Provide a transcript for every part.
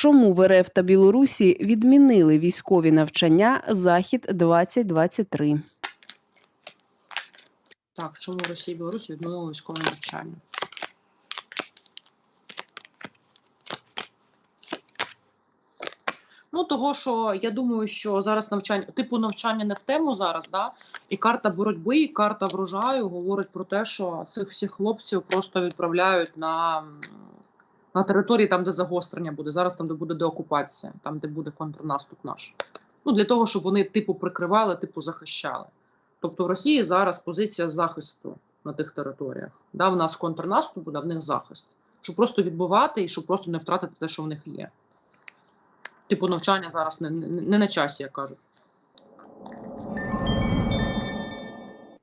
Чому в РФ та Білорусі відмінили військові навчання Захід 2023 Так, чому Росія і Білорусь відмовили військове навчання? Ну, того, що я думаю, що зараз навчання, типу навчання не в тему зараз, да? і карта боротьби, і карта врожаю говорить про те, що цих всіх хлопців просто відправляють на, на території там, де загострення буде. Зараз там, де буде деокупація, там, де буде контрнаступ наш. Ну, для того, щоб вони типу прикривали, типу захищали. Тобто в Росії зараз позиція захисту на тих територіях. Да, в нас контрнаступ буде, в них захист. Щоб просто відбивати і щоб просто не втратити те, що в них є. Типу навчання зараз не, не, не на часі, як кажуть.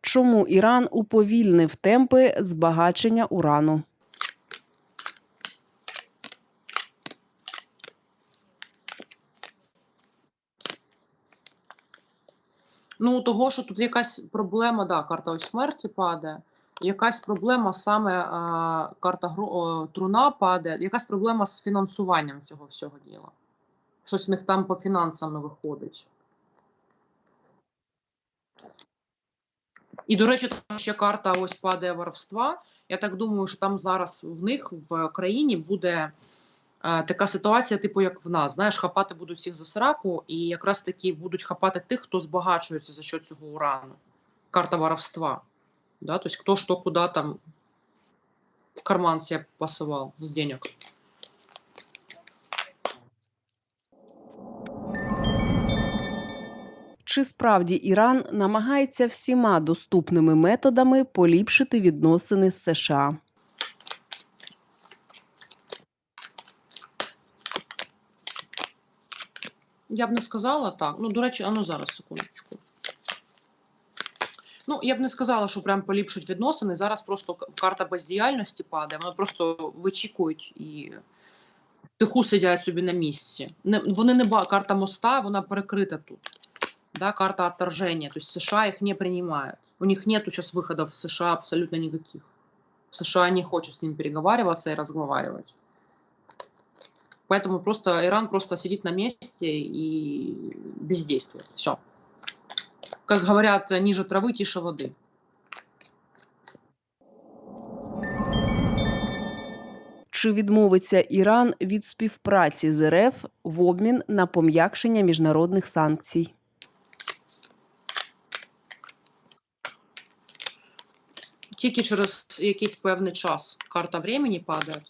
Чому Іран уповільнив темпи збагачення урану? Ну, того, що тут якась проблема, да, карта ось смерті падає. Якась проблема саме а, карта о, труна падає, якась проблема з фінансуванням цього всього діла. Щось в них там по фінансам не виходить. І, до речі, там ще карта ось падає воровства. Я так думаю, що там зараз в них в країні буде така ситуація, типу, як в нас. Знаєш, хапати будуть всіх за сраку, і якраз таки будуть хапати тих, хто збагачується за счет цього урану. Карта воровства. Да? Тобто, хто що куди там в карман себе посував з денег. Чи справді Іран намагається всіма доступними методами поліпшити відносини з США? Я б не сказала так. Ну, до речі, а ну зараз, секундочку. Ну, я б не сказала, що прям поліпшують відносини. Зараз просто карта бездіяльності падає. Вони просто вичікують і в тиху сидять собі на місці. Не, вони не ба... карта моста, вона перекрита тут. Да, карта отторжения. То есть США их не принимают. У них нету сейчас выходов в США абсолютно никаких. США не хочет с ним переговариваться и разговаривать. Поэтому просто Иран просто сидит на месте и бездействует. Все. Как говорят, ниже травы, тише воды. Чи відмовиться Іран від співпраці з РФ в обмін на пом'якшення міжнародних санкцій? Тільки через якийсь певний час карта времени падає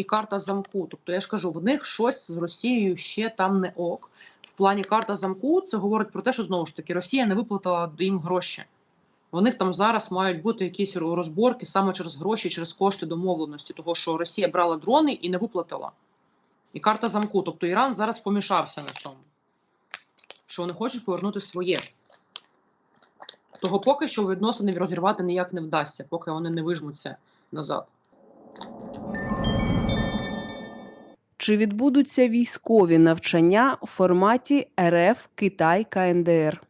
і карта замку. Тобто я ж кажу, в них щось з Росією ще там не ок. В плані карта замку це говорить про те, що знову ж таки Росія не виплатила їм гроші. У них там зараз мають бути якісь розборки саме через гроші, через кошти домовленості, того що Росія брала дрони і не виплатила. І карта замку. Тобто Іран зараз помішався на цьому. Що вони хочуть повернути своє. Того поки що відносини розірвати ніяк не вдасться, поки вони не вижмуться назад. Чи відбудуться військові навчання в форматі РФ Китай КНДР?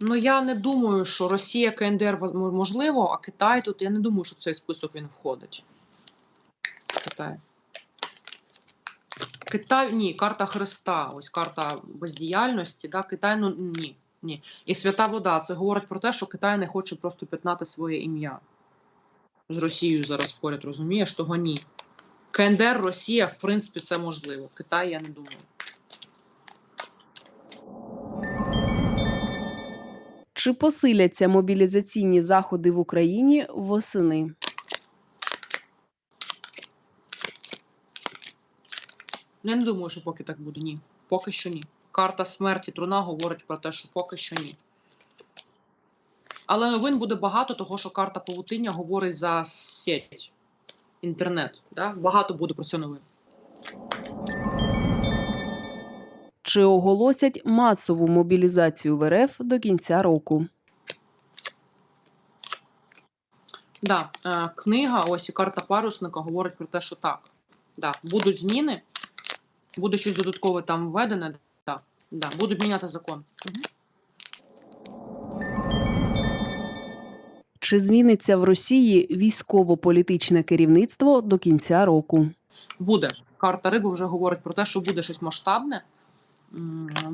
Ну я не думаю, що Росія КНДР можливо, а Китай тут я не думаю, що в цей список він входить. Китай. Китай ні, карта Христа, ось карта бездіяльності. Да? Китай, ну ні. ні. І свята вода. Це говорить про те, що Китай не хоче просто пятнати своє ім'я. З Росією зараз поряд, розумієш? Того ні. КНДР, Росія, в принципі, це можливо. Китай, я не думаю. Чи посиляться мобілізаційні заходи в Україні восени? Я не думаю, що поки так буде. Ні. Поки що ні. Карта смерті труна говорить про те, що поки що ні. Але новин буде багато, того що карта павутиння говорить за сеть, інтернет. Да? Багато буде про це новин. Чи оголосять масову мобілізацію в РФ до кінця року? Да, е, книга, ось і карта парусника говорить про те, що так. Да, будуть зміни, буде щось додаткове там введене. Да, да, будуть міняти закон. Угу. Чи зміниться в Росії військово-політичне керівництво до кінця року? Буде. Карта риби вже говорить про те, що буде щось масштабне.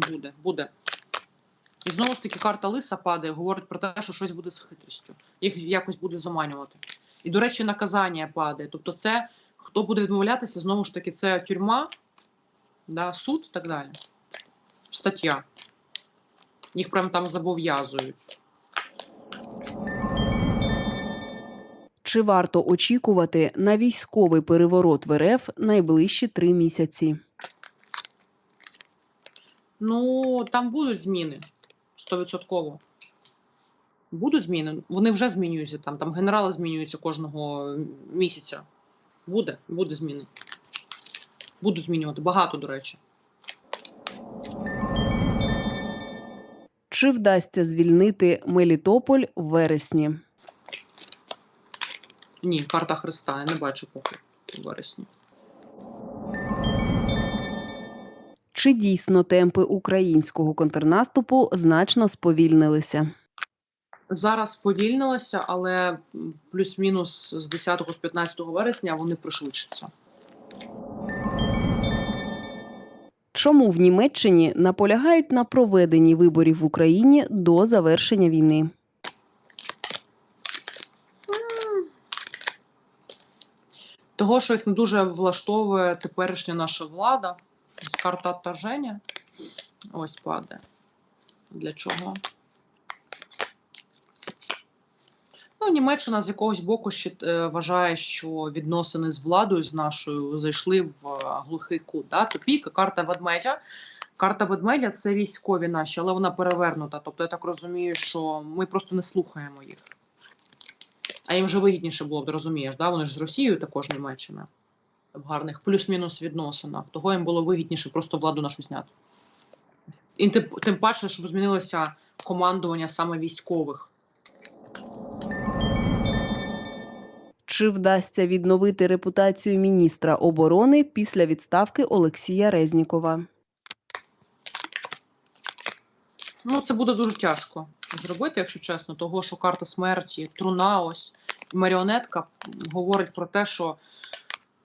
Буде, буде. І знову ж таки, карта лиса падає, говорить про те, що щось буде з хитрістю. Їх якось буде заманювати. І, до речі, наказання падає. Тобто, це хто буде відмовлятися, знову ж таки, це тюрма, да, суд і так далі. Стаття. Їх прям там зобов'язують. Чи варто очікувати на військовий переворот в РФ найближчі три місяці? Ну, там будуть зміни. Стовідсотково. Будуть зміни. Вони вже змінюються там. Там генерали змінюються кожного місяця. Буде, буде зміни. Будуть змінювати. Багато, до речі. Чи вдасться звільнити Мелітополь в вересні? Ні, карта Христа. Я не бачу поки у вересні. Чи дійсно темпи українського контрнаступу значно сповільнилися? Зараз сповільнилося, але плюс-мінус з 10 з 15 вересня вони пришвидшаться. Чому в Німеччині наполягають на проведенні виборів в Україні до завершення війни? Того, що їх не дуже влаштовує теперішня наша влада. Ось Карта отторження. Ось падає. Для чого? Ну, Німеччина з якогось боку ще вважає, що відносини з владою з нашою зайшли в е, глухий кут. Да? Тупік, карта ведмедя. Карта ведмедя це військові наші, але вона перевернута. Тобто я так розумію, що ми просто не слухаємо їх. А їм вже вигідніше було б, розумієш, да? вони ж з Росією також Німеччина в гарних плюс-мінус відносинах. Того їм було вигідніше просто владу нашу зняти. І тим, тим паче, щоб змінилося командування саме військових. Чи вдасться відновити репутацію міністра оборони після відставки Олексія Резнікова? Ну, це буде дуже тяжко зробити, якщо чесно, того, що карта смерті, труна, ось маріонетка говорить про те, що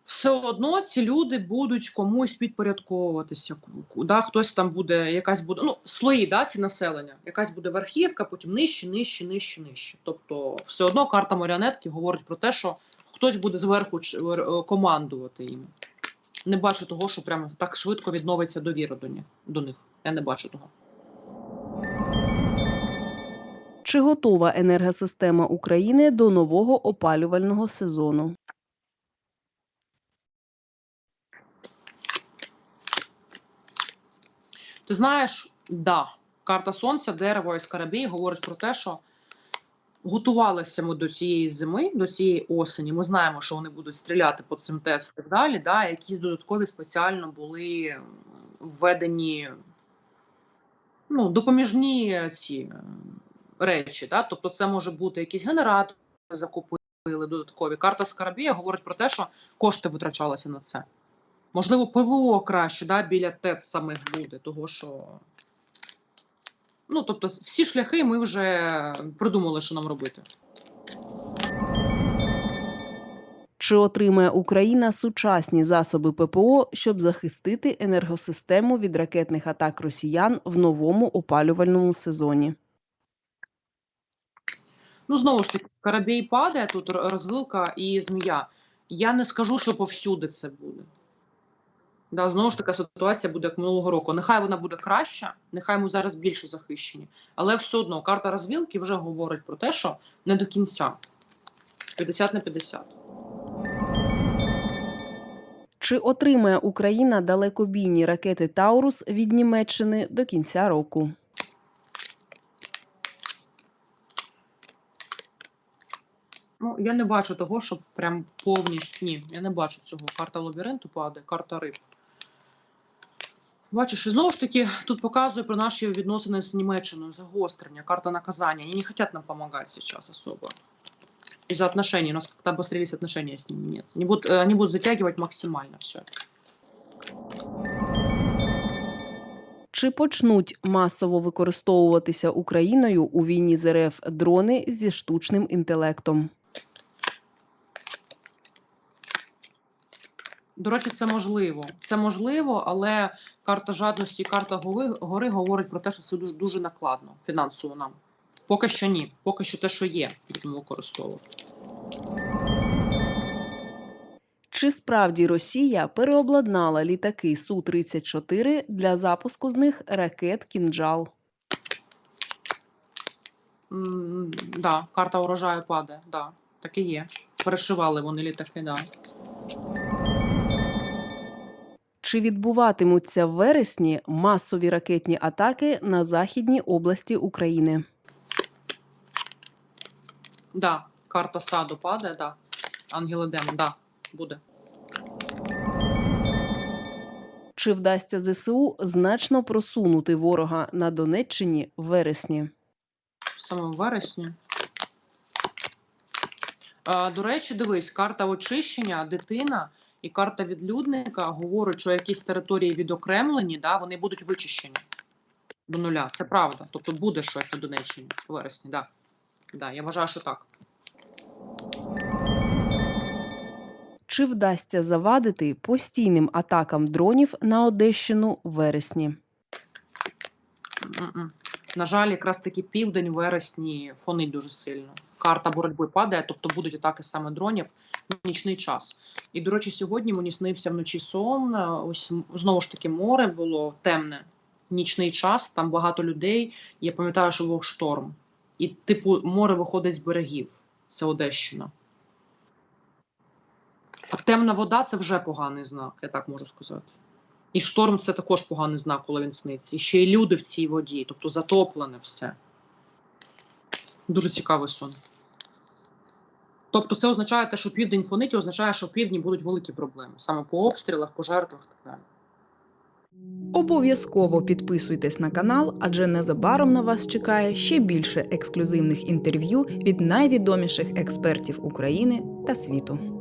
все одно ці люди будуть комусь підпорядковуватися. Да, хтось там буде, якась буде, ну, слої, да, ці населення, якась буде верхівка, потім нижче, нижче, нижче, нижче. Тобто, все одно карта маріонетки говорить про те, що хтось буде зверху командувати їм. Не бачу того, що прямо так швидко відновиться довіра. До них. Я не бачу того. Чи готова енергосистема України до нового опалювального сезону? Ти знаєш, да, карта сонця, дерево і скарабій говорить про те, що готувалися ми до цієї зими, до цієї осені. Ми знаємо, що вони будуть стріляти по цим ТЕС і так далі. Да, якісь додаткові спеціально були введені ну, допоміжні ці речі. Да? Тобто, це може бути якісь генератори закупили додаткові. Карта Скарабія говорить про те, що кошти витрачалися на це. Можливо, ПВО краще да, біля ТЕЦ самих буде, того що. Ну, тобто, всі шляхи ми вже придумали, що нам робити. Чи отримає Україна сучасні засоби ППО, щоб захистити енергосистему від ракетних атак росіян в новому опалювальному сезоні? Ну, знову ж таки, Карабій падає, тут розвилка і змія. Я не скажу, що повсюди це буде. Да, знову ж така ситуація буде як минулого року. Нехай вона буде краща, нехай ми зараз більше захищені. Але все одно карта розвілки вже говорить про те, що не до кінця. 50 на 50. Чи отримає Україна далекобійні ракети Таурус від Німеччини до кінця року? Ну, я не бачу того, щоб прям повністю. Ні, я не бачу цього. Карта лабіринту падає, карта риб. Бачиш, і знову ж таки, тут показує про наші відносини з Німеччиною, загострення, карта наказання. Они не хотят нам помогать сейчас особо. Из-за отношений. У нас как-то обострились отношения с ними. Нет. Они будут, э, они будут затягивать максимально все. Чи почнуть масово використовуватися Україною у війні з РФ дрони зі штучним інтелектом? До речі, це можливо. Це можливо, але карта жадності і карта гори, гори говорить про те, що це дуже, дуже накладно фінансово нам. Поки що ні. Поки що те, що є, будемо використовувати. Чи справді Росія переобладнала літаки Су-34 для запуску з них ракет «Кінджал»? М, Да, карта урожаю падає. Да, так і є. Перешивали вони літаки, да. Чи відбуватимуться в вересні масові ракетні атаки на західній області України? Да, карта саду падає, да. Ангел Едем, да, буде. Чи вдасться ЗСУ значно просунути ворога на Донеччині в вересні? Саме в вересні. До речі, дивись, карта очищення, дитина і карта відлюдника говорять, що якісь території відокремлені, да, вони будуть вичищені до нуля. Це правда. Тобто буде щось на Донеччині в вересні, да. Да, я вважаю, що так. Чи вдасться завадити постійним атакам дронів на Одещину в вересні? На жаль, якраз таки південь вересні фонить дуже сильно. Карта боротьби падає, тобто будуть атаки саме дронів в нічний час. І, до речі, сьогодні мені снився вночі сон. е, Ось знову ж таки море було темне. Нічний час, там багато людей. Я пам'ятаю, що був шторм. І, типу, море виходить з берегів. Це Одещина. А темна вода це вже поганий знак, я так можу сказати. І шторм це також поганий знак, коли він сниться. І ще й люди в цій воді, тобто затоплене все. Дуже цікавий сон. Тобто, це означає те, що південь фонить, і означає, що в півдні будуть великі проблеми саме по обстрілах, по жертвах і так далі. Обов'язково підписуйтесь на канал, адже незабаром на вас чекає ще більше ексклюзивних інтерв'ю від найвідоміших експертів України та світу.